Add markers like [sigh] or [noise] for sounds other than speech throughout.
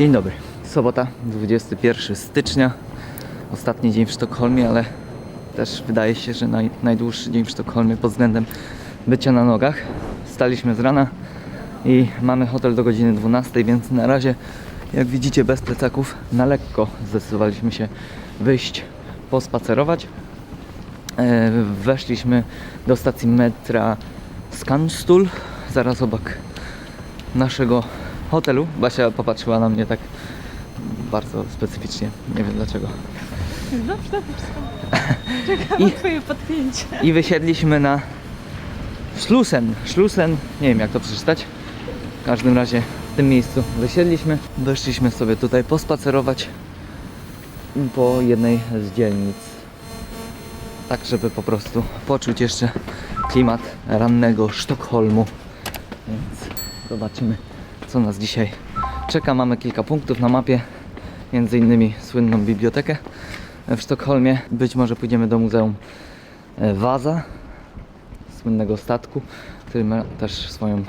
Dzień dobry. Sobota, 21 stycznia. Ostatni dzień w Sztokholmie, ale też wydaje się, że naj, najdłuższy dzień w Sztokholmie pod względem bycia na nogach. Staliśmy z rana i mamy hotel do godziny 12, więc na razie, jak widzicie, bez plecaków, na lekko zdecydowaliśmy się wyjść, pospacerować. E, Weszliśmy do stacji metra Skanstul, zaraz obok naszego hotelu. Basia popatrzyła na mnie tak bardzo specyficznie, nie wiem dlaczego. Dobrze, dobrze. [laughs] Czekam I- twoje podpięcie. I wysiedliśmy na Schlusen. Schlusen, nie wiem jak to przeczytać. W każdym razie w tym miejscu wysiedliśmy. Weszliśmy sobie tutaj pospacerować po jednej z dzielnic. Tak, żeby po prostu poczuć jeszcze klimat rannego Sztokholmu. Więc zobaczymy, co nas dzisiaj czeka. Mamy kilka punktów na mapie, między innymi słynną bibliotekę w Sztokholmie. Być może pójdziemy do Muzeum e, Waza, słynnego statku, który ma też swoją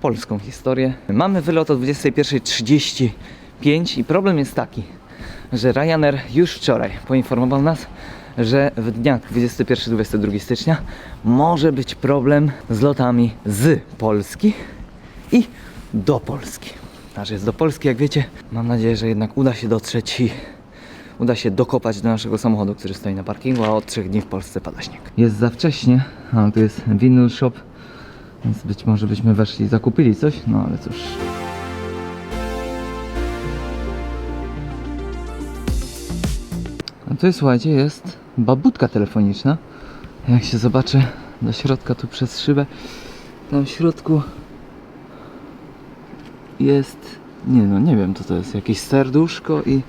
polską historię. Mamy wylot o 21.35 i problem jest taki, że Ryanair już wczoraj poinformował nas, że w dniach 21-22 stycznia może być problem z lotami z Polski i do Polski. Aż jest do Polski, jak wiecie. Mam nadzieję, że jednak uda się dotrzeć i uda się dokopać do naszego samochodu, który stoi na parkingu, a od trzech dni w Polsce pada śnieg. Jest za wcześnie, a tu jest vinyl shop, więc być może byśmy weszli i zakupili coś, no ale cóż. A tu słuchajcie, jest babudka telefoniczna. Jak się zobaczy do środka tu przez szybę, tam w środku jest, nie no, nie wiem co to jest, jakieś serduszko i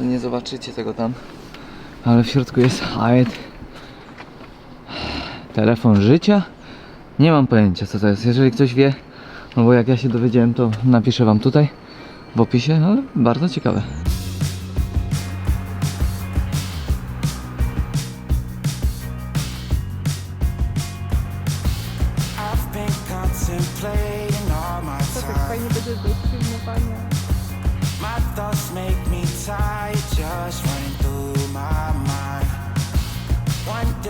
nie zobaczycie tego tam, ale w środku jest Hyatt telefon życia. Nie mam pojęcia co to jest. Jeżeli ktoś wie, no bo jak ja się dowiedziałem, to napiszę wam tutaj w opisie, ale bardzo ciekawe.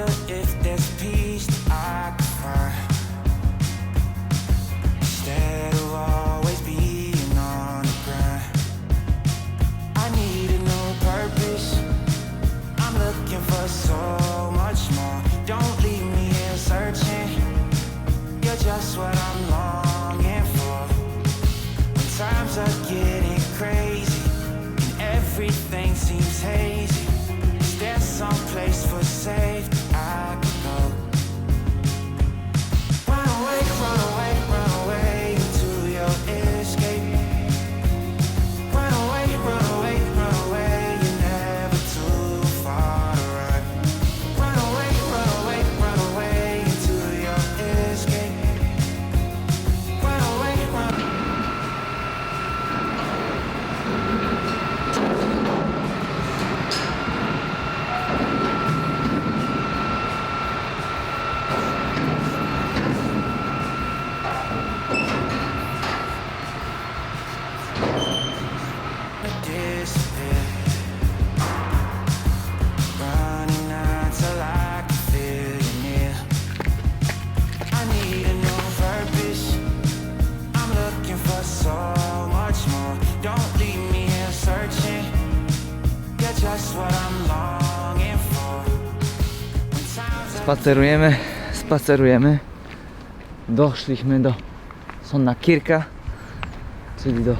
Wonder if there's peace I can find. Spacerujemy, spacerujemy. Doszliśmy do Sonna Kirka, czyli do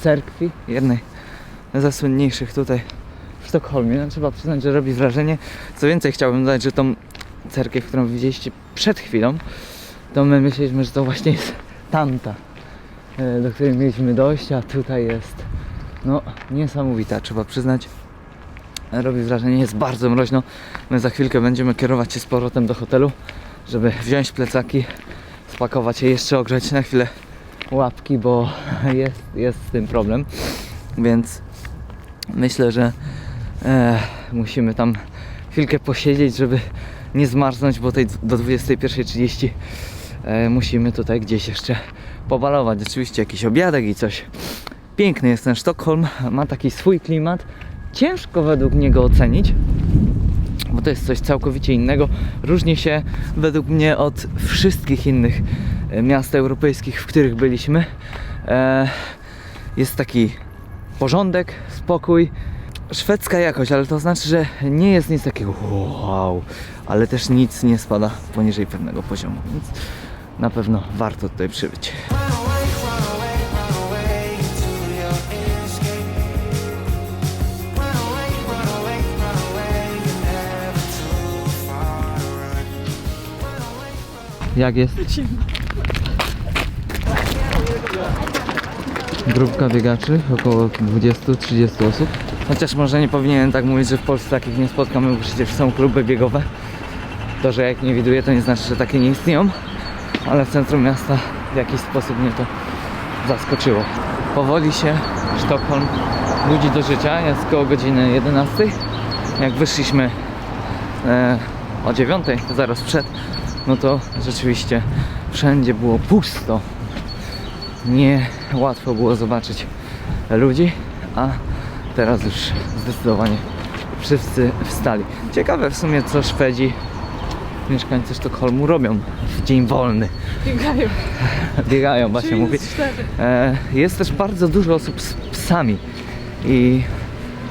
cerkwi, jednej ze słynniejszych tutaj w Sztokholmie. No, trzeba przyznać, że robi wrażenie. Co więcej, chciałbym dodać, że tą cerkiew, którą widzieliście przed chwilą, to my myśleliśmy, że to właśnie jest tamta, e, do której mieliśmy dojść, a tutaj jest no niesamowita, trzeba przyznać. Robi wrażenie, jest bardzo mroźno. My za chwilkę będziemy kierować się z powrotem do hotelu, żeby wziąć plecaki, spakować je, jeszcze ogrzeć na chwilę łapki, bo jest, jest z tym problem. Więc myślę, że e, musimy tam chwilkę posiedzieć, żeby nie zmarznąć, bo tej do 21.30 e, musimy tutaj gdzieś jeszcze pobalować. Oczywiście jakiś obiadek i coś Piękny jest ten Sztokholm, ma taki swój klimat. Ciężko według mnie go ocenić, bo to jest coś całkowicie innego. Różni się według mnie od wszystkich innych e, miast europejskich, w których byliśmy. E, jest taki porządek, spokój, szwedzka jakość, ale to znaczy, że nie jest nic takiego wow, ale też nic nie spada poniżej pewnego poziomu, więc na pewno warto tutaj przybyć. Jak jest? Grupka biegaczy, około 20-30 osób. Chociaż może nie powinienem tak mówić, że w Polsce takich nie spotkamy, bo przecież są kluby biegowe. To, że jak nie widuję, to nie znaczy, że takie nie istnieją. Ale w centrum miasta w jakiś sposób mnie to zaskoczyło. Powoli się Sztokholm budzi do życia. Jest koło godziny 11. Jak wyszliśmy e, o 9, zaraz przed, no to rzeczywiście wszędzie było pusto. Nie łatwo było zobaczyć ludzi, a teraz już zdecydowanie wszyscy wstali. Ciekawe w sumie, co Szwedzi, mieszkańcy Sztokholmu robią w dzień wolny. Biegają. [laughs] Biegają, właśnie Czyli mówi. z cztery. E, jest też bardzo dużo osób z psami i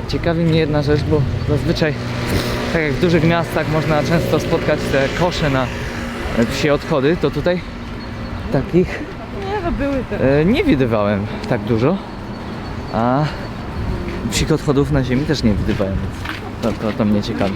ciekawi mnie jedna rzecz, bo zazwyczaj tak jak w dużych miastach można często spotkać te kosze na e, psie odchody, to tutaj takich Nie, no były te. e, nie widywałem tak dużo, a psich odchodów na ziemi też nie widywałem, więc to, to, to mnie ciekawi.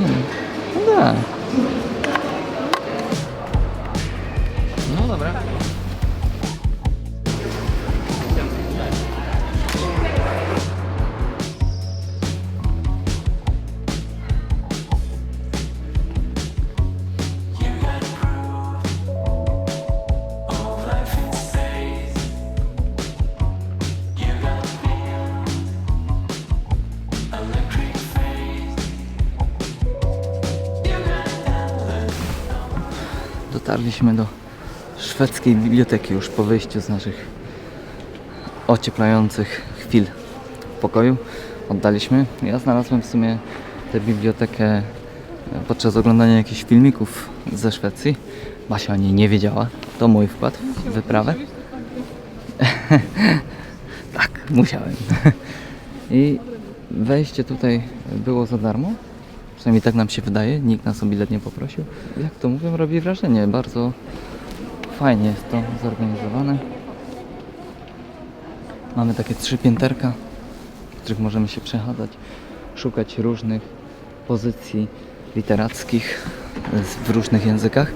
Dotarliśmy do szwedzkiej biblioteki już po wyjściu z naszych ocieplających chwil w pokoju. Oddaliśmy. Ja znalazłem w sumie tę bibliotekę e, podczas oglądania jakichś filmików ze Szwecji. Basia o niej nie wiedziała. To mój wkład w wyprawę. [laughs] Tak, musiałem. [laughs] I wejście tutaj było za darmo. Przynajmniej tak nam się wydaje. Nikt nas o bilet nie poprosił. Jak to mówią, robi wrażenie. Bardzo fajnie jest to zorganizowane. Mamy takie trzy pięterka, w których możemy się przechadzać, szukać różnych pozycji literackich w różnych językach.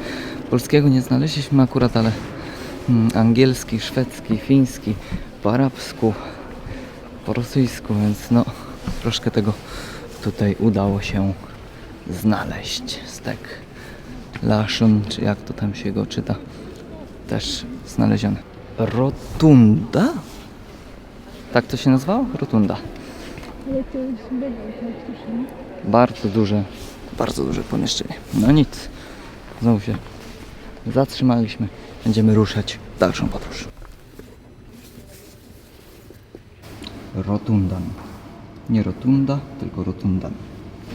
Polskiego nie znaleźliśmy akurat, ale mm, angielski, szwedzki, fiński, po arabsku, po rosyjsku, więc no troszkę tego tutaj udało się znaleźć. Stek Lashun, czy jak to tam się go czyta, też znalezione. Rotunda? Tak to się nazywało? Rotunda. Bardzo duże, bardzo duże pomieszczenie. No nic, znowu się zatrzymaliśmy. Będziemy ruszać w dalszą podróż. Rotundan. Nie rotunda, tylko rotundan.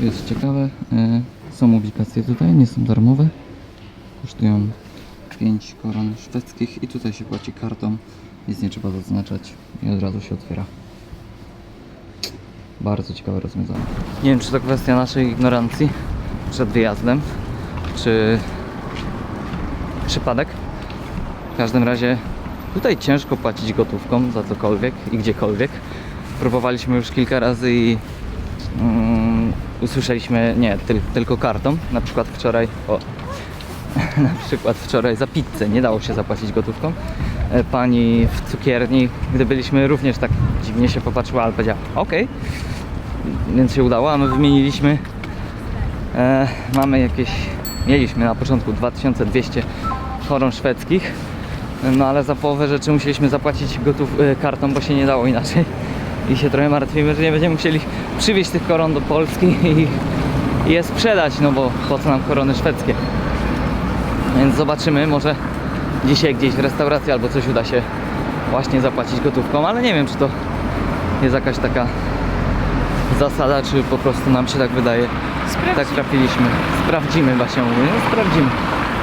Jest ciekawe, e, są obligacje tutaj, nie są darmowe. Kosztują 5 koron szwedzkich i tutaj się płaci kartą. Nic nie trzeba zaznaczać i od razu się otwiera. Bardzo ciekawe rozwiązanie. Nie wiem, czy to kwestia naszej ignorancji przed wyjazdem, czy przypadek. W każdym razie Tutaj ciężko płacić gotówką za cokolwiek i gdziekolwiek. Próbowaliśmy już kilka razy i mm, usłyszeliśmy nie, tyl, tylko kartą. Na przykład wczoraj, o, [laughs] na przykład wczoraj za pizzę nie dało się zapłacić gotówką. E, Pani w cukierni, gdy byliśmy, również tak dziwnie się popatrzyła, ale powiedziała okej. Więc się udało, a my wymieniliśmy e, mamy jakieś, mieliśmy na początku 2200 koron szwedzkich, no ale za połowę rzeczy musieliśmy zapłacić gotów e, kartą, bo się nie dało inaczej. I się trochę martwimy, że nie będziemy musieli przywieźć tych koron do Polski i, i je sprzedać, no bo po co nam korony szwedzkie. Więc zobaczymy, może dzisiaj gdzieś w restauracji albo coś uda się właśnie zapłacić gotówką, ale nie wiem, czy to jest jakaś taka zasada, czy po prostu nam się tak wydaje. Sprawdź. Tak trafiliśmy. Sprawdzimy właśnie mówię, no sprawdzimy.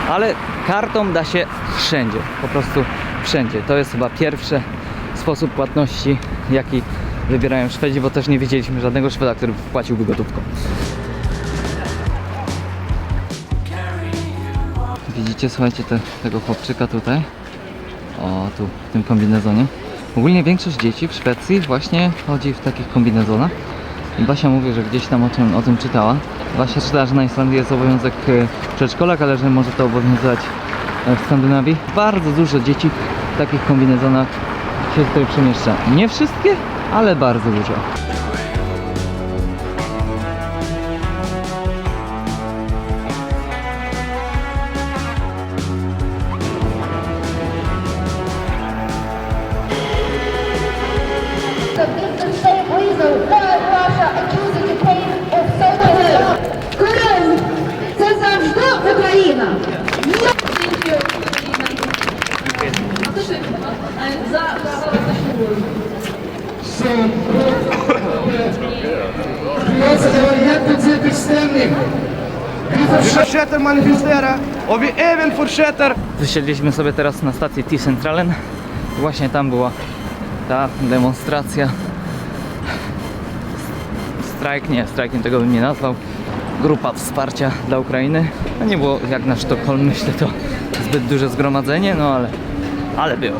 Ale kartą da się wszędzie, po prostu wszędzie. To jest chyba pierwszy sposób płatności, jaki wybierają Szwedzi, bo też nie widzieliśmy żadnego Szweda, który płaciłby gotówką. Widzicie, słuchajcie, te, tego chłopczyka tutaj? O, tu, w tym kombinezonie. Ogólnie większość dzieci w Szwecji właśnie chodzi w takich kombinezonach. I Basia mówi, że gdzieś tam o tym, o tym czytała. Basia czytała, że na Islandii jest obowiązek e, przedszkolak, ale że może to obowiązywać e, w Skandynawii. Bardzo dużo dzieci w takich kombinezonach się tutaj przemieszcza. Nie wszystkie, ale bardzo dużo. Vi fortsätter manifestera och Wysiedliśmy sobie teraz na stacji T-Centralen. Właśnie tam była ta demonstracja. Strajk, nie, strajkiem tego bym nie nazwał. Grupa wsparcia dla Ukrainy. No nie było jak na Sztokholm, myślę, to zbyt duże zgromadzenie, no ale, ale było.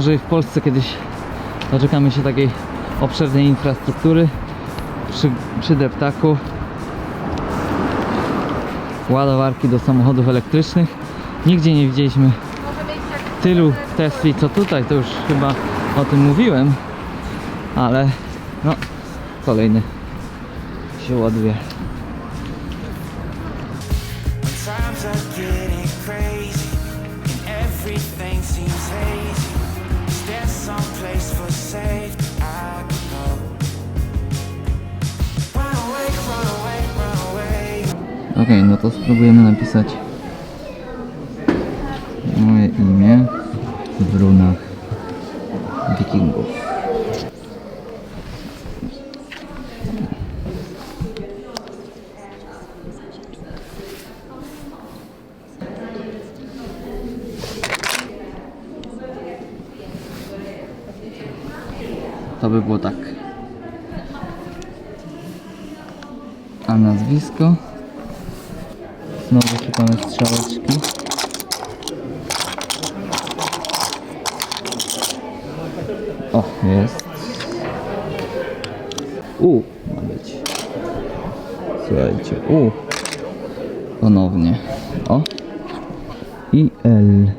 Może i w Polsce kiedyś doczekamy się takiej obszernej infrastruktury przy, przy deptaku. Ładowarki do samochodów elektrycznych. Nigdzie nie widzieliśmy tylu Tesli co tutaj, to już chyba o tym mówiłem, ale no kolejny się ładuje. Everything seems hazy. Okej, no to spróbujemy napisać moje imię w runach To by było tak. A nazwisko? Znowu szukamy strzałeczki. O, jest. U ma być. Słuchajcie, U. Ponownie. O. I L.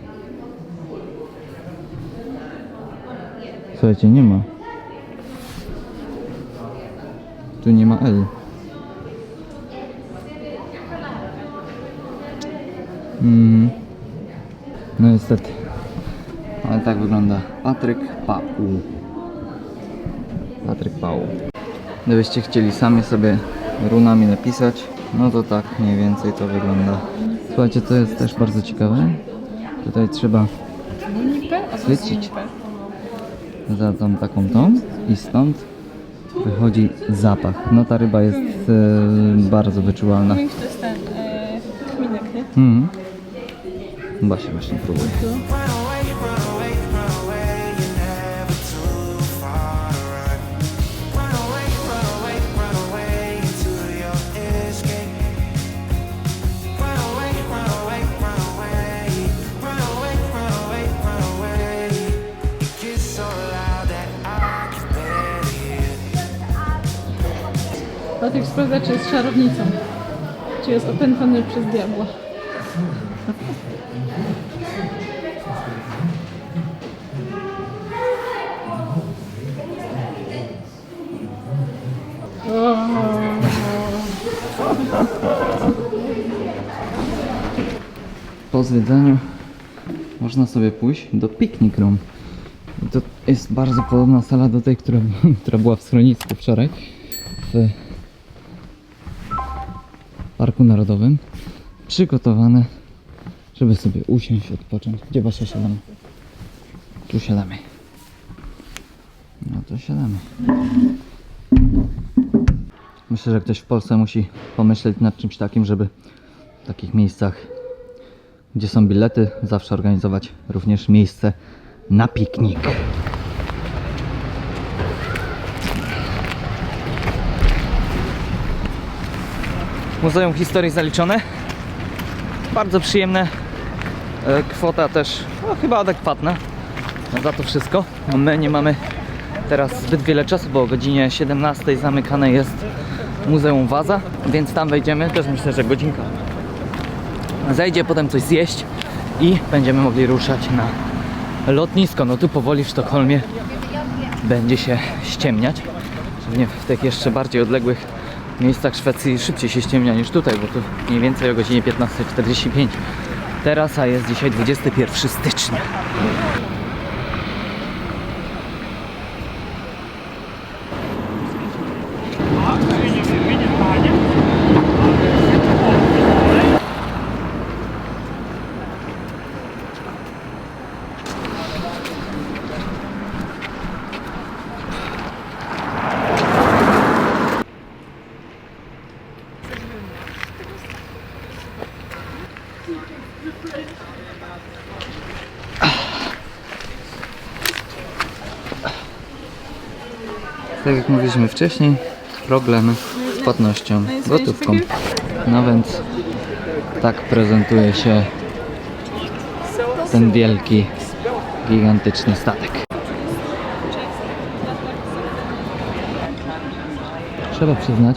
Słuchajcie, nie ma. Tu nie ma L. Mm. No niestety. Ale tak wygląda Patryk Pau. Patryk Pau. Gdybyście chcieli sami sobie runami napisać, no to tak mniej więcej to wygląda. Słuchajcie, to jest też bardzo ciekawe. Tutaj trzeba chwycić za tą taką tą i stąd wychodzi zapach. No ta ryba jest e, bardzo wyczuwalna. To jest ten e, nie? Mhm. Właśnie próbuje. Run Patryk sprawdza, czy jest czarownicą. Czy jest opętany przez diabła. Po zwiedzaniu można sobie pójść do Picnic Room. To jest bardzo podobna sala do tej, która, [laughs] która była w schronisku wczoraj w Parku Narodowym. Przygotowane, żeby sobie usiąść, odpocząć. Gdzie Basia siadamy? Tu siadamy. No to siadamy. Myślę, że ktoś w Polsce musi pomyśleć nad czymś takim, żeby w takich miejscach gdzie są bilety, zawsze organizować również miejsce na piknik. Muzeum Historii zaliczone. Bardzo przyjemne. E, Kwota też no, chyba adekwatna za to wszystko. My nie mamy teraz zbyt wiele czasu, bo o godzinie 17 zamykane jest Muzeum Waza, więc tam wejdziemy też myślę, że godzinka zejdzie, potem coś zjeść i będziemy mogli ruszać na lotnisko. No tu powoli w Sztokholmie będzie się ściemniać. Pewnie w tych jeszcze bardziej odległych miejscach Szwecji szybciej się ściemnia niż tutaj, bo tu mniej więcej o godzinie 15.45 teraz, a jest dzisiaj 21 stycznia. Tak jak mówiliśmy wcześniej, problemy z płatnością gotówką. No więc tak prezentuje się ten wielki, gigantyczny statek. Trzeba przyznać,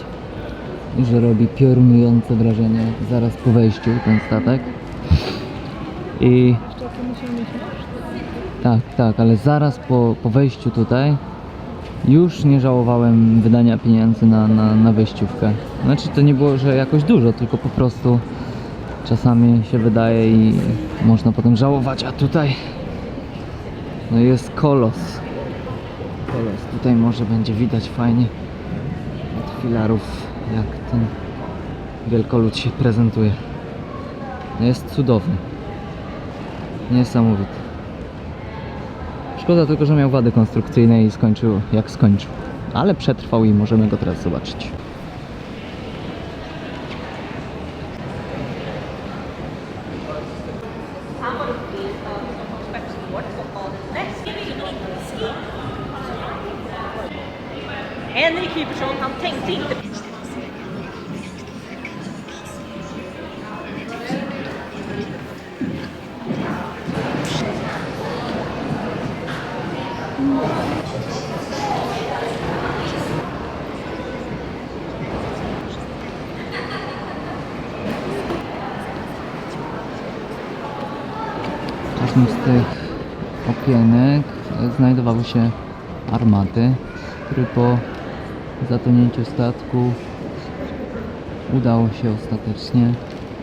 że robi piorunujące wrażenie zaraz po wejściu ten statek. I tak, tak, ale zaraz po, po wejściu tutaj już nie żałowałem wydania pieniędzy na, na, na wejściówkę. Znaczy to nie było, że jakoś dużo, tylko po prostu czasami się wydaje i można potem żałować, a tutaj no jest kolos. Kolos. Tutaj może będzie widać fajnie od filarów jak ten wielkolud się prezentuje. Jest cudowny. Niesamowity. Szkoda tylko, że miał wady konstrukcyjne i skończył jak skończył. Ale przetrwał i możemy go teraz zobaczyć. Statku udało się ostatecznie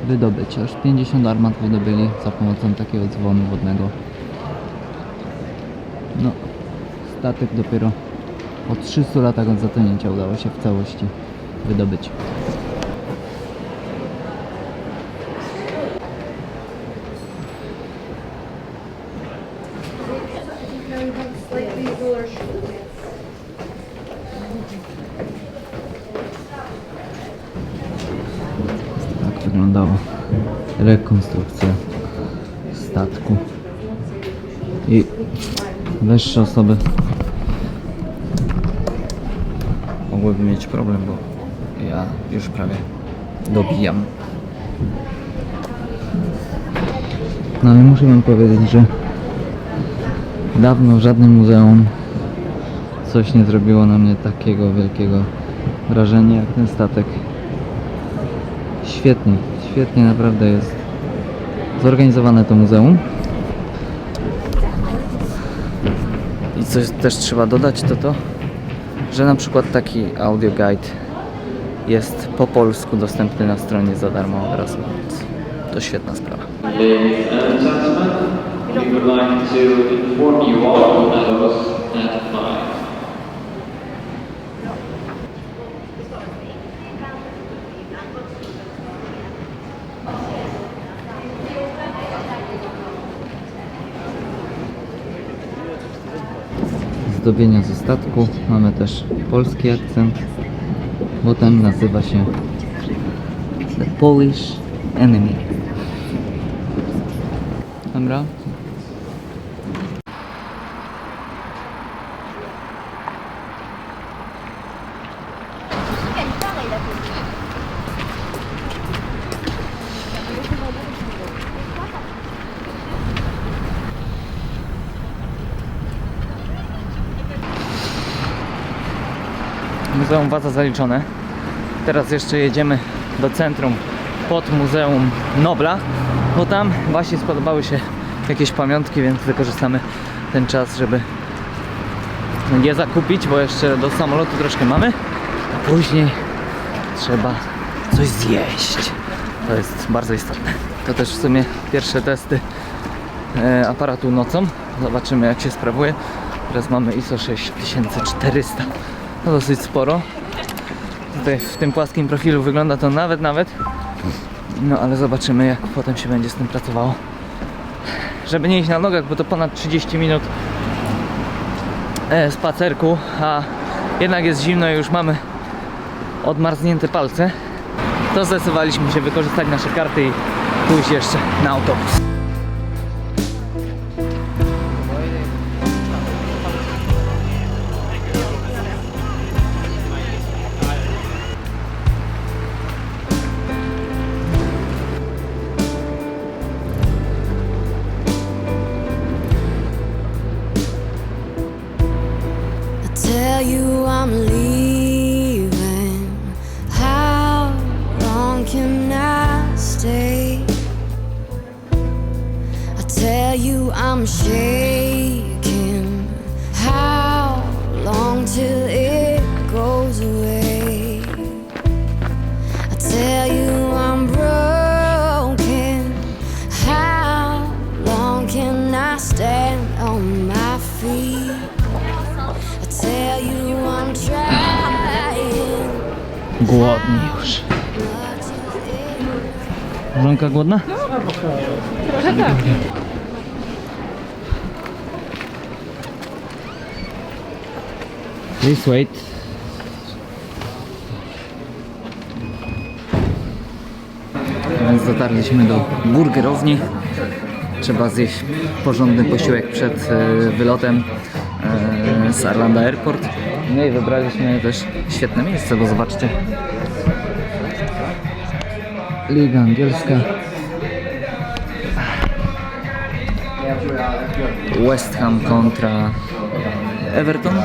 wydobyć. Aż 50 armat wydobyli za pomocą takiego dzwonu wodnego. No, statek dopiero po 300 latach od zatonięcia udało się w całości wydobyć. Tak wyglądała rekonstrukcja statku. I wyższe osoby mogłyby mieć problem, bo ja już prawie dobijam. No ale muszę wam powiedzieć, że dawno w żadnym muzeum coś nie zrobiło na mnie takiego wielkiego wrażenia jak ten statek. Świetnie, świetnie naprawdę jest zorganizowane to muzeum. I coś też trzeba dodać to to, że na przykład taki audio guide jest po polsku dostępny na stronie za darmo od razu, więc to świetna sprawa. Ladies and gentlemen, we would like to inform you all that zdobienia ze statku. Mamy też polski akcent, bo ten nazywa się The Polish Enemy. Dobra. Muzeum Waza zaliczone. Teraz jeszcze jedziemy do centrum pod Muzeum Nobla, bo tam właśnie spodobały się jakieś pamiątki, więc wykorzystamy ten czas, żeby je zakupić, bo jeszcze do samolotu troszkę mamy, a później trzeba coś zjeść. To jest bardzo istotne. To też w sumie pierwsze testy e, aparatu nocą. Zobaczymy jak się sprawuje. Teraz mamy ISO 6400. No dosyć sporo. Tutaj w tym płaskim profilu wygląda to nawet, nawet. No ale zobaczymy jak potem się będzie z tym pracowało. Żeby nie iść na nogach, bo to ponad 30 minut e, spacerku, a jednak jest zimno i już mamy odmarznięte palce, to zdecydowaliśmy się wykorzystać nasze karty i pójść jeszcze na autobus. Głodni już. Żonka głodna? Trochę. Please wait. Więc dotarliśmy do burgerowni. Trzeba zjeść porządny posiłek przed e, wylotem e, z Arlanda Airport. No i wybraliśmy też świetne miejsce, bo zobaczcie. Liga angielska. West Ham kontra Everton.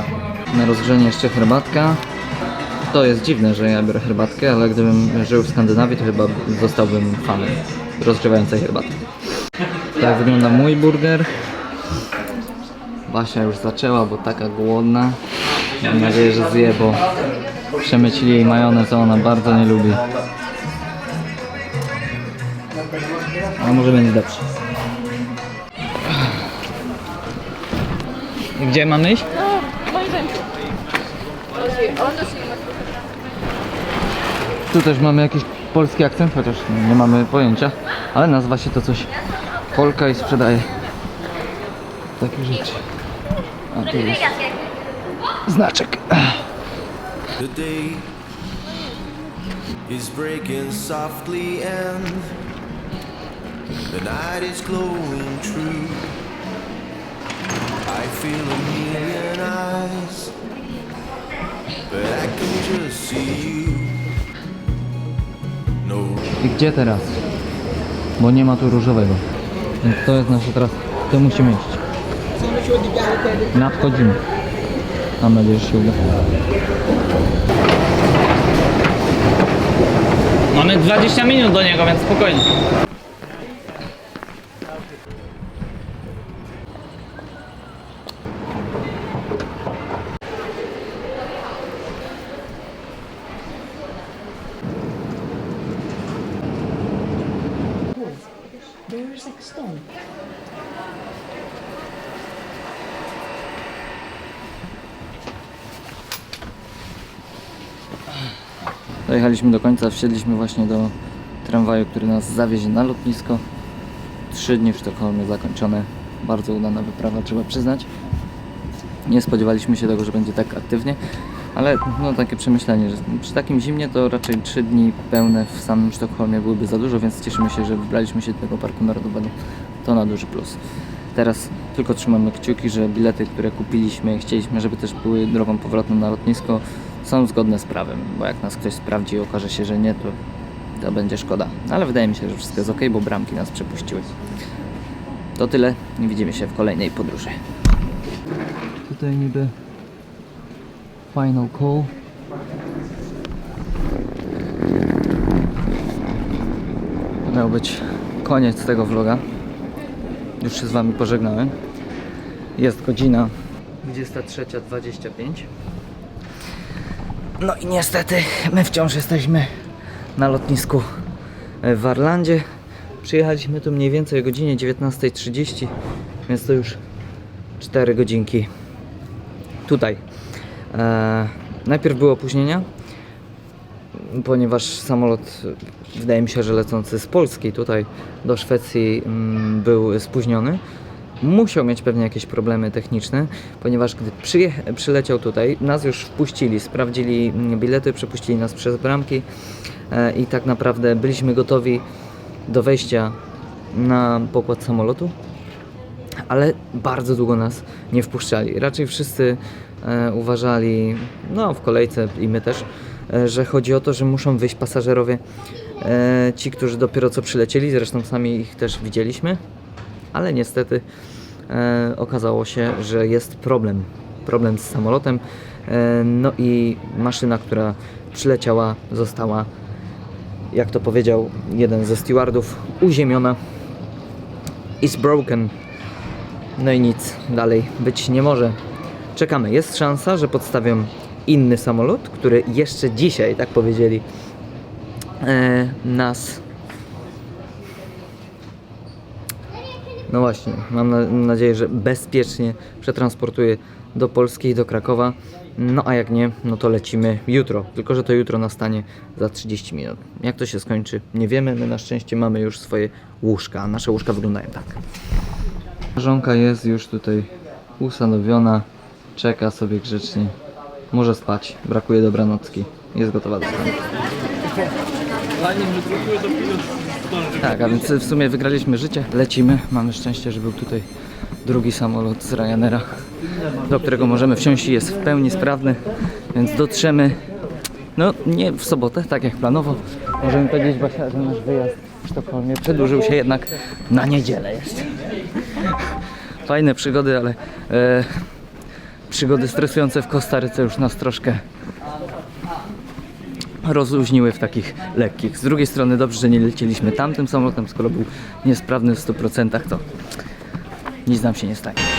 Na rozgrzenie jeszcze herbatka. To jest dziwne, że ja biorę herbatkę, ale gdybym żył w Skandynawii, to chyba zostałbym fanem rozgrzewającej herbaty. Tak wygląda mój burger. Basia już zaczęła, bo taka głodna. Mam nadzieję, że zje, bo przemycili jej majonez, a ona bardzo nie lubi. Ale może będzie dobrze. Gdzie mamy iść? Moim zdaniem. Tu też mamy jakiś polski akcent, chociaż nie mamy pojęcia, ale nazywa się to coś Polka i sprzedaje takie rzeczy. A tu jest znaczek. The day is breaking softly and The night is glowing true. I feel a million eyes, but I can just see you. No I gdzie teraz? Bo nie ma tu różowego. Więc to jest nasze teraz. To musimy iść. Nadchodzimy. Mam nadzieję, że się uda. Mamy 20 minut do niego, więc spokojnie. Do końca, wsiedliśmy właśnie do tramwaju, który nas zawiezie na lotnisko. Trzy dni w Sztokholmie zakończone. Bardzo udana wyprawa, trzeba przyznać. Nie spodziewaliśmy się tego, że będzie tak aktywnie, ale no takie przemyślenie, że przy takim zimnie to raczej trzy dni pełne w samym Sztokholmie byłyby za dużo, więc cieszymy się, że wybraliśmy się do tego parku narodowego. To na duży plus. Teraz tylko trzymamy kciuki, że bilety, które kupiliśmy, chcieliśmy, żeby też były drogą powrotną na lotnisko, są zgodne z prawem, bo jak nas ktoś sprawdzi i okaże się, że nie, to, to będzie szkoda. Ale wydaje mi się, że wszystko jest ok, bo bramki nas przepuściły. To tyle widzimy się w kolejnej podróży. Tutaj niby final call. Miał być koniec tego vloga. Już się z Wami pożegnałem. Jest godzina 23.25. No i niestety my wciąż jesteśmy na lotnisku w Arlandzie. Przyjechaliśmy tu mniej więcej o godzinie 19.30, więc to już 4 godzinki tutaj. E, najpierw były opóźnienia, ponieważ samolot, wydaje mi się, że lecący z Polski tutaj do Szwecji mm, był spóźniony. Musiał mieć pewnie jakieś problemy techniczne, ponieważ gdy przyleciał tutaj, nas już wpuścili, sprawdzili mm, bilety, przepuścili nas przez bramki e, i tak naprawdę byliśmy gotowi do wejścia na pokład samolotu ale bardzo długo nas nie wpuszczali. Raczej wszyscy e, uważali, no w kolejce i my też, e, że chodzi o to, że muszą wyjść pasażerowie, ci, którzy dopiero co przylecieli, zresztą sami ich też widzieliśmy, ale niestety e, okazało się, że jest problem. Problem z samolotem, e, no i maszyna, która przyleciała, została, jak to powiedział jeden ze stewardów, uziemiona. Is broken. No i nic dalej być nie może. Czekamy. Jest szansa, że podstawią inny samolot, który jeszcze dzisiaj, tak powiedzieli, e, nas. No właśnie, mam na, nadzieję, że bezpiecznie przetransportuje do Polski do Krakowa. No a jak nie, no to lecimy jutro. Tylko, że to jutro nastanie za 30 minut. Jak to się skończy, nie wiemy. My na szczęście mamy już swoje łóżka. a Nasze łóżka wyglądają tak. Żonka jest już tutaj usanowiona, czeka sobie grzecznie. Może spać, brakuje dobranocki. Jest gotowa do spania. Tak, a więc w sumie wygraliśmy życie, lecimy. Mamy szczęście, że był tutaj drugi samolot z Ryanaira, do którego możemy wsiąść i jest w pełni sprawny, więc dotrzemy, no nie w sobotę, tak jak planowo. Możemy powiedzieć, Basia, że nasz wyjazd w Sztokholmie przedłużył się jednak na niedzielę jeszcze fajne przygody, ale e, przygody stresujące w Kostaryce już nas troszkę rozluźniły w takich lekkich. Z drugiej strony dobrze, że nie lecieliśmy tamtym samolotem, skoro był niesprawny w 100%, to nic nam się nie stanie.